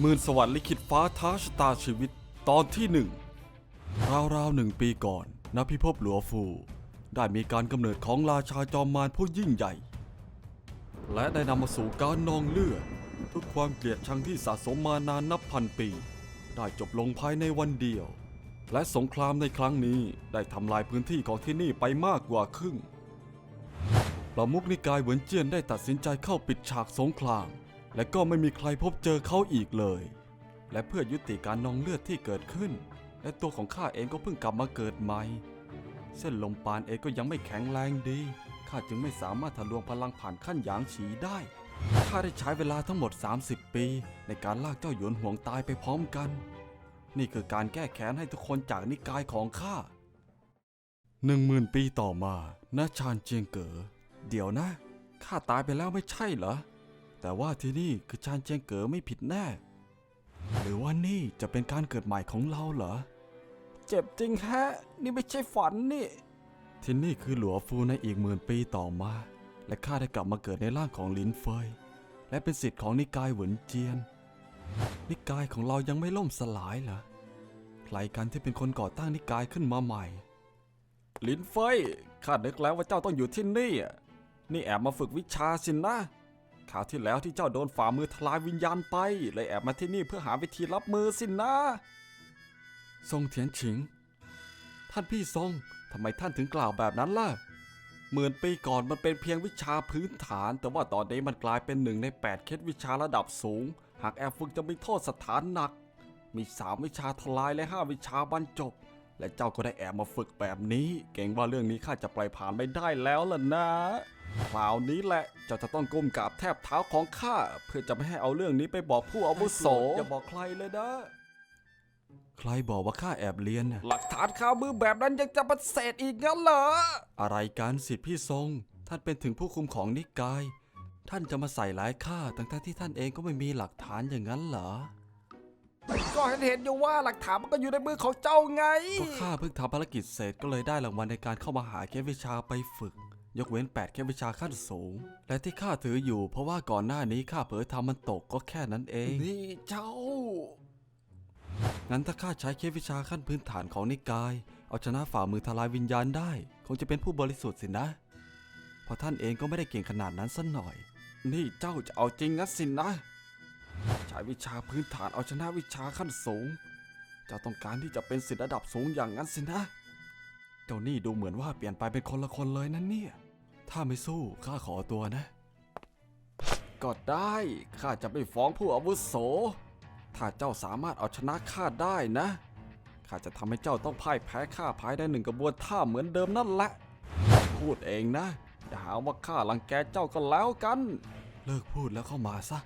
หมื่นสวรรค์ลิขิตฟ้าท้าชะตาชีวิตตอนที่หนึ่งราวๆหนึ่งปีก่อนณพิภพหลัวฟู ได้มีการกำเนิดของราชาจอมมารผู้ยิ่งใหญ่ และได้นำมาสู่การนองเลือดทุกความเกลียดชังที่สะสมมานานนับพันปี ได้จบลงภายในวันเดียว และสงครามในครั้งนี้ได้ทำลายพื้นที่ของที่นี่ไปมากกว่าครึ่งประมุขนิกายเหวินเจียนได้ตัดสินใจเข้าปิดฉากสงคราม และก็ไม่มีใครพบเจอเขาอีกเลย และเพื่อยุติการนองเลือดที่เกิดขึ้น และตัวของข้าเองก็เพิ่งกลับมาเกิดใหม่ เส้นลมปานเองก็ยังไม่แข็งแรงดี ข้าจึงไม่สามารถทะลวงพลังผ่านขั้นหยางฉีได้ ข้าได้ใช้เวลาทั้งหมด 30 ปี ในการลากเจ้าหยวนห่วงตายไปพร้อมกัน นี่คือการแก้แค้นให้ทุกคนจากนิกายของข้าหนึ่งหมื่นปีต่อมาณชานเจียงเก๋อเดี๋ยวนะ ข้าตายไปแล้วไม่ใช่เหรอ แต่ว่าที่นี่คือชานเจียงเก๋อไม่ผิดแน่ หรือว่านี่จะเป็นการเกิดใหม่ของเราเหรอ เจ็บจริงแฮะ นี่ไม่ใช่ฝันนี่ ที่นี่คือหลัวฟูในอีกหมื่นปีต่อมา และข้าได้กลับมาเกิดในร่างของลินเฟย และเป็นสิทธิ์ของนิกายเหวินเจียน นิกายของเรายังไม่ล่มสลายเหรอใครกันที่เป็นคนก่อตั้งนิกายขึ้นมาใหม่ ลินเฟยข้านึกแล้วว่าเจ้าต้องอยู่ที่นี่อะนี่แอบมาฝึกวิชาสินนะค ราวที่แล้วที่เจ้าโดนฝ่ามือทลายวิญญาณไป เลยแอบมาที่นี่เพื่อหาวิธีรับมือสินนะ ทรงเทียนฉิง ท่านพี่ทรงทำไมท่านถึงกล่าวแบบนั้นล่ะหมื่นปีก่อนมันเป็นเพียงวิชาพื้นฐาน แต่ว่าตอนนี้มันกลายเป็นหนึ่งในแปดเคล็ดวิชาระดับสูง หากแอบฝึกจะมีโทษสถานหนัก มีสามวิชาทลายและห้าวิชาบรรจบ และเจ้าก็ได้แอบมาฝึกแบบนี้ เก่งว่าเรื่องนี้ข้าจะปล่อยผ่านไม่ได้แล้วล่ะนะคราวนี้แหละเจ้าจะต้องก้มกราบแทบเท้าของข้าเพื่อจะไม่ให้เอาเรื่องนี้ไปบอกผู้อาวุโสอย่าบอกใครเลยนะ ใครบอกว่าข้าแอบเรียนน่ะหลักฐานข่าวมือแบบนั้นยังจะปฏิเสธอีกงั้นเหรอ อะไรกันสิทธิพี่ทรง ท่านเป็นถึงผู้คุมของนิกาย ท่านจะมาใส่ร้ายข้าทั้งๆที่ท่านเองก็ไม่มีหลักฐานอย่างนั้นเหรอ ก็เห็นเห็นอยู่ว่าหลักฐานมันก็อยู่ในมือของเจ้าไง ก็ข้าเพิ่งทำภารกิจเสร็จก็เลยได้รางวัลในการเข้ามาหาเคล็ดวิชาไปฝึก ยกเว้น8เคล็ดวิชาขั้นสูง และที่ข้าถืออยู่ เพราะว่าก่อนหน้านี้ข้าเผลอทำมันตกก็แค่นั้นเอง นี่เจ้า งั้นถ้าข้าใช้เคล็ดวิชาขั้นพื้นฐานของนิกาย เอาชนะฝ่ามือทลายวิญญาณได้ คงจะเป็นผู้บริสุทธิ์สินะ เพราะท่านเองก็ไม่ได้เก่งขนาดนั้นสัหน่อย นี่เจ้าจะเอาจริงงั้นสินะ ใช้วิชาพื้นฐานเอาชนะวิชาขั้นสูงจ้าต้องการที่จะเป็นศิษย์ระดับสูงอย่างนั้นสินะ เจ้านี่ดูเหมือนว่าเปลี่ยนไปเป็นคนละคนเลยนั่นเนี่ย ถ้าไม่สู้ข้าขอตัวนะ ก็ได้ข้าจะไปฟ้องผู้อาวุโส ถ้าเจ้าสามารถเอาชนะข้าได้นะข้าจะทำให้เจ้าต้องพ่ายแพ้ข้าภายในหนึ่งกระบวนท่าเหมือนเดิมนั่นแหละ พูดเองนะอย่าหาว่าข้ารังแกเจ้าก็แล้วกัน เลิกพูดแล้วเข้ามาซะ